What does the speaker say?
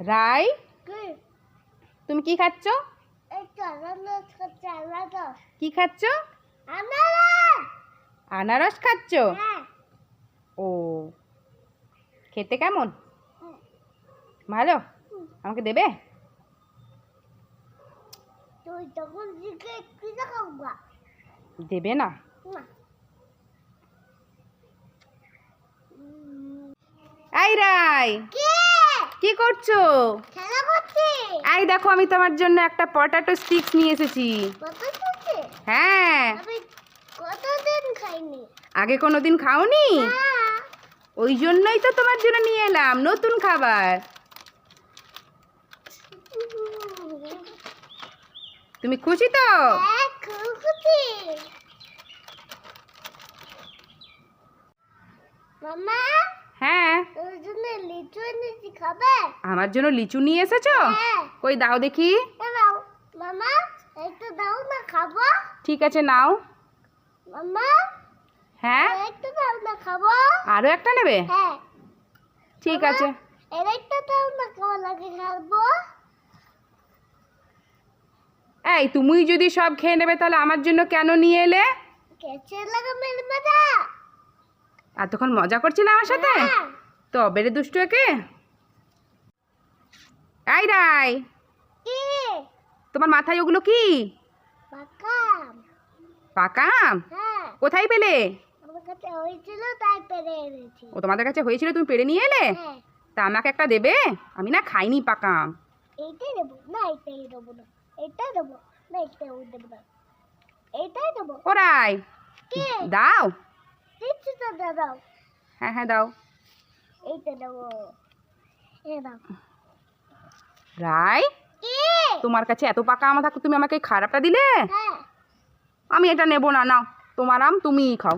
রাই তুমি কি খাচ্ছ? একটু আনারস খাচ্ছে কি খাচ্ছ? আনারস। খাচ্ছ? হ্যাঁ। ও খেতে কেমন? ভালো? আমাকে দেবে? দেবে না। না। আই রাই। কে? কি করছ? খেলা করছে। আই দেখো আমি তোমার জন্য একটা পটাটো স্টিক্স নিয়ে এসেছি। হ্যাঁ। কতদিন খাইনি? আগে কোনো দিন খাওনি? হ্যাঁ। ওই জন্যই তো তোমার জন্য নিয়ে এলাম নতুন খাবার। তুমি খুশি তো? হ্যাঁ মামা আমার জন্য লিচু নিয়ে এসেছ? হ্যাঁ। কই দাও দেখি। মামা একটু দাও না খাব? ঠিক আছে নাও। মামা হ্যাঁ? একটু দাও না খাব? আরও একটা নেবে? হ্যাঁ। ঠিক আছে। এর একটা দাও না খাওয়া লাগে খাব? এই তুমি যদি সব খেয়ে নেবে তাহলে আমার জন্য কেন নিয়ে এলে? কেচে লাগা মেল মজা এতক্ষণ মজা করছিলে আমার সাথে? তবে রে দুষ্টু একে? আই রাই কি? তোমার মাথায় ওগুলো কি? পাকাম? হ্যাঁ। কোথায় পেলে? আমার কাছে হয়েছিল তাই পেরে এনেছি। ও তোমাদের কাছে হয়েছিল তুমি পেরে নিয়ে এলে? হ্যাঁ। তা আমাকে একটা দেবে? আমি না খাইনি পাকা আম এইটাই দেবো। না এইটাই দেবো না। এইটাই দেবো। না এইটাই দেবো না। এইটাই দেবো। ও রাই কি? দাও। তো দাদাও হ্যাঁ হ্যাঁ দাও। এইটা দেবো রাই তোমার কাছে এত পাকা আম থাকতে তুমি আমাকে খারাপটা দিলে? হ্যাঁ। আমি এটা নেব না নাও। তোমার আম তুমিই খাও।